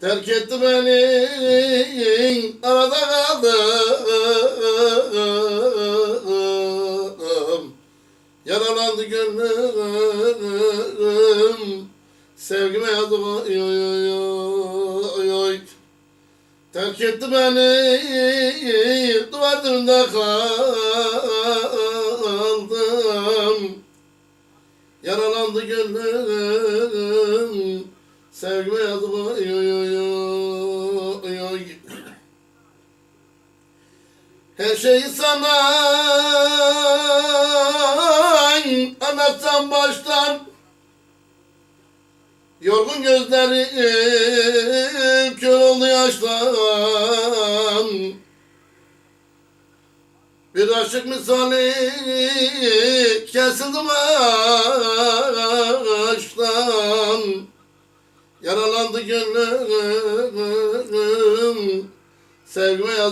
Terk etti beni arada kaldım. Yaralandı gönlüm Sevgime yazık oy oy oy oy oy. Terk etti beni duvar dibinde kaldım Yaralandı gönlüm. Sevgime yazık oy oy oy oy oy. Her şeyi sana anlatsam baştan. Yorgun gözlerim kör oldu yaştan Bir aşık misali kesildim aşktan Yaralandı gönlüm Sevgime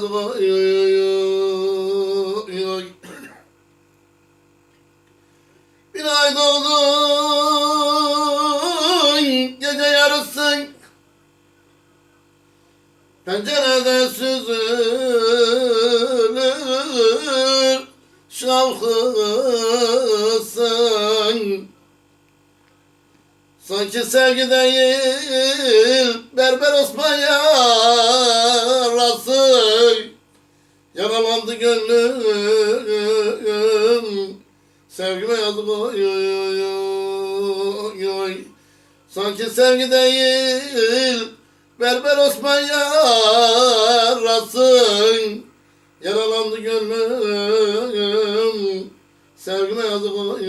oy Bir ay doldu gece yarısı. Pencerede süzülür şavkısın Sanki sevgi değil Berber Osman yarası Yaralandı gönlüm Sevgime yazık oy oy oy oy Sanki sevgi değil Berber Osman yarasın Yaralandı gönlüm Sevgime yazık oy